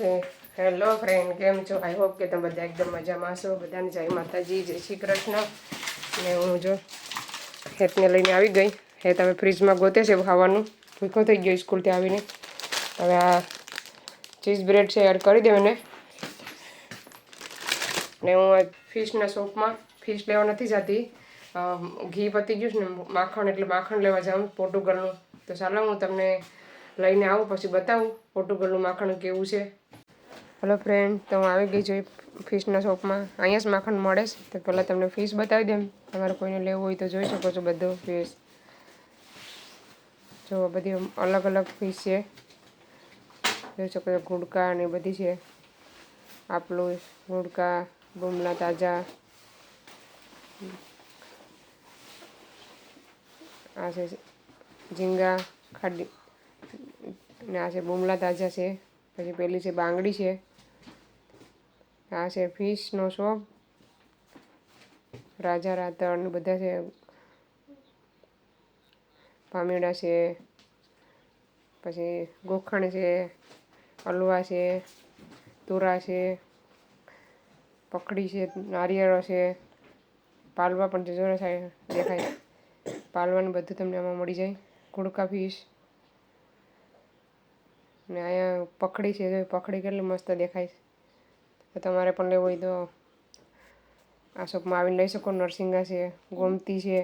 Hello friend કેમ છો? I hope કે તમે બધા એકદમ મજામાં છો બધાને જય માતાજી, જય શ્રી કૃષ્ણ. ને હું જો હેતને લઈને આવી ગઈ. હેત હવે ફ્રીજમાં ગોતે છે ખાવાનું? ભૂખો થઈ ગયો સ્કૂલથી આવીને. હવે આ ચીઝ બ્રેડ છે એડ કરી દેવું ને ને હું આ ફિશના શોપમાં ફિશ લેવા નથી જતી. ઘી પતી ગયું છે ને, માખણ એટલે માખણ લેવા જાઉં, પોર્ટુગલનું. તો ચાલો, હું તમને લઈને આવું, પછી બતાવું પોર્ટુગલનું માખણ કેવું છે. હલો ફ્રેન્ડ તો હું આવી ગઈ છું ફિશના શોપમાં અહીંયા જ માખણ મળે છે. તો પહેલાં તમને ફિશ બતાવી દેમ તમારે કોઈને લેવું હોય તો જોઈ શકો છો બધું ફિશ જો બધી અલગ અલગ ફિશ છે. જોઈ શકો છો ગુડકા ને બધી છે. આપલું ગુડકા બુમલા તાજા. આ છે ઝીંગા, ખાડી. ને આ છે બુમલા તાજા છે. પછી પેલી છે બાંગડી છે. આ છે ફિશનો શોપ. રાજા રાતણ બધા છે. પામેડા છે. પછી ગોખણ છે. અલવા છે. તુરા છે. પકડી છે. નારિયેળો છે. પાલવા પણ જોડે થાય દેખાય. પાલવાનું બધું તમને આમાં મળી જાય. કુડકા ફિશ. ને અહીંયા પકડી છે, જો પકડી કેટલી મસ્ત દેખાય છે. તો તમારે પણ લેવું હોય તો આ શોપમાં આવીને લઈ શકો. નરસિંગા છે, ગોમતી છે,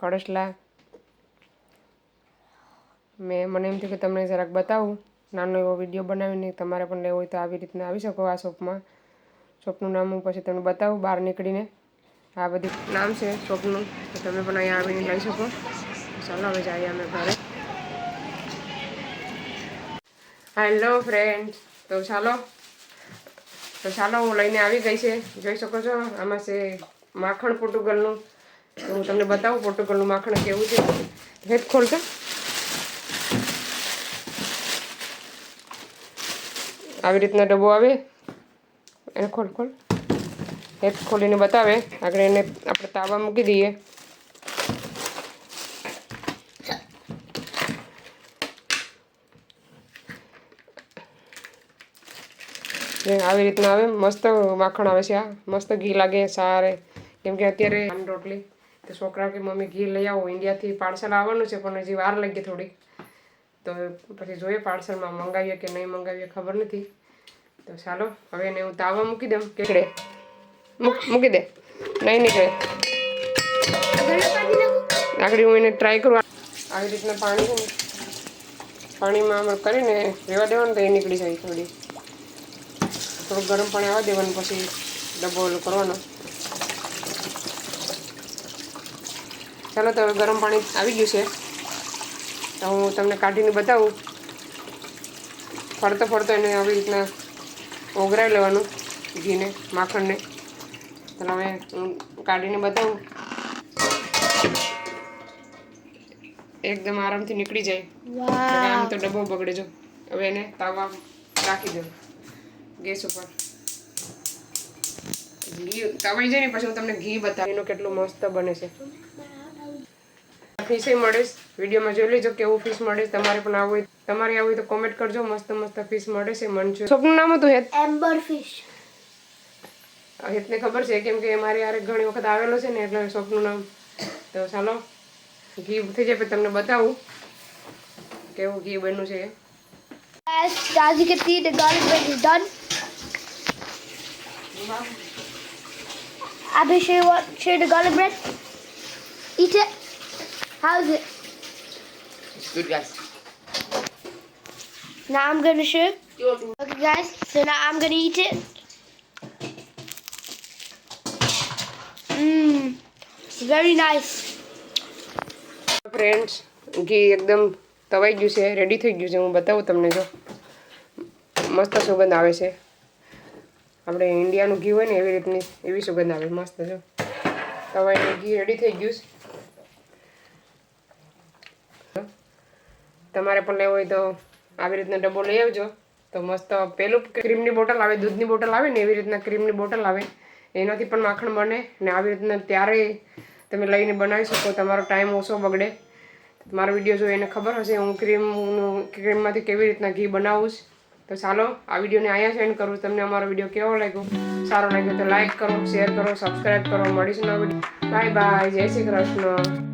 કડસલા. મેં મને એમ થયું કે તમને જરાક બતાવું. નાનો એવો વીડિયો બનાવીને તમારે પણ લેવો હોય તો આવી રીતના આવી શકો આ શોપમાં. શોપનું નામ હું પછી તમને બતાવું, બહાર નીકળીને. આ બધું નામ છે શોપનું. તો તમે પણ અહીંયા આવીને લઈ શકો. ચાલો, હવે જઈએ અમે ઘરે. હેલો ફ્રેન્ડ તો ચાલો. તો ચાલો, હું લઈને આવી ગઈ છે. જોઈ શકો છો, આમાં છે માખણ પોર્ટુગલનું. તો હું તમને બતાવું પોર્ટુગલનું માખણ કેવું છે. હેત ખોલતો આવી રીતના ડબ્બો આવે. એને ખોલ ખોલ. હેત ખોલીને બતાવે. આગળ એને આપણે તાવા મૂકી દઈએ. આવી રીતના આવે. મસ્ત માખણ આવે છે આ. મસ્ત ઘી લાગે સારે. કેમ કે અત્યારે રોટલી. તો છોકરા કે મમ્મી ઘી લઈ આવો. ઇન્ડિયાથી પાર્સલ આવવાનું છે, પણ હજી વાર લાગી થોડી તો પછી જોઈએ પાર્સલમાં મંગાવીએ કે નહીં મંગાવીએ ખબર નથી. તો ચાલો, હવે એને હું તાવા મૂકી દઉં. કેકડે મૂક દે. નહીં નીકળે. આગળ હું એને ટ્રાય કરું. આવી રીતના પાણી, પાણીમાં આમ કરીને રેવા દેવાનું તો એ નીકળી જાય થોડી. થોડું ગરમ પાણી આવવા દેવાનું પછી ડબ્બો ઓલો કરવાનો. ચાલો તો હવે ગરમ પાણી આવી ગયું છે. તો હું તમને કાઢીને બતાવું. ફરતો ફરતો એને આવી રીતના ઓગરાઈ લેવાનું ઘીને માખણને. ચાલો હવે હું કાઢીને બતાવું. એકદમ આરામથી નીકળી જાય. આમ તો ડબ્બો બગડે જો. હવે એને તાવવા રાખી દો ગેસ ઉપર. ઘી તવાઈ જાય ને પછી હું તમને ઘી બતાવી. એનું કેટલું મસ્ત બને છે. ફિશ મળે વિડીયોમાં જોઈ લેજો કેવું ફિશ મળે તમારે પણ આવું હોય તમારે આવું હોય તો કોમેન્ટ કરજો. મસ્ત મસ્ત ફિશ મળે છે. મંચુર સ્વપ્નું નામ હતું હેત એમ્બર ફિશ હેતને ખબર છે કેમ કે મારે યારે ઘણી વખત આવેલો છે ને એટલે સ્વપ્નું નામ. તો ચાલો ઘી થઈ જાય પછી તમને બતાવું કેવું ઘી બન્યું છે. Guys, as you can see, the garlic bread is done. Abby, show you what? Show you the garlic bread. Eat it. How's it? It's Good guys. Now I'm gonna show. Okay, guys. So now I'm gonna eat it. Mmm. Very nice. Friends ઘી એકદમ તવાઈ ગયું છે ready થઈ ગયું છે હું બતાવું તમને જો મસ્ત સુગંધ આવે છે આપણે ઇન્ડિયાનું ઘી હોય ને એવી રીતની, એવી સુગંધ આવે. મસ્ત જો તવાઈને ઘી રેડી થઈ ગયું છે. તમારે પણ લેવું હોય તો આવી રીતના ડબ્બો લઈ આવજો. તો મસ્ત પેલું ક્રીમની બોટલ આવે, દૂધની બોટલ આવે ને એવી રીતના ક્રીમની બોટલ આવે. એનાથી પણ માખણ બને ને આવી રીતના ત્યારે તમે લઈને બનાવી શકો. તમારો ટાઈમ ઓછો બગડે. મારો વીડિયો જોઈ એને ખબર હશે, હું ક્રીમનું ક્રીમમાંથી કેવી રીતના ઘી બનાવું છું. તો ચાલો, આ વિડીયોને અહીંયા સેન્ડ કરું. તમને અમારો વીડિયો કેવો લાગ્યો? સારો લાગ્યો તો લાઈક કરો શેર કરો સબસ્ક્રાઈબ કરો. મળીશું નવા બાય બાય જય શ્રી કૃષ્ણ.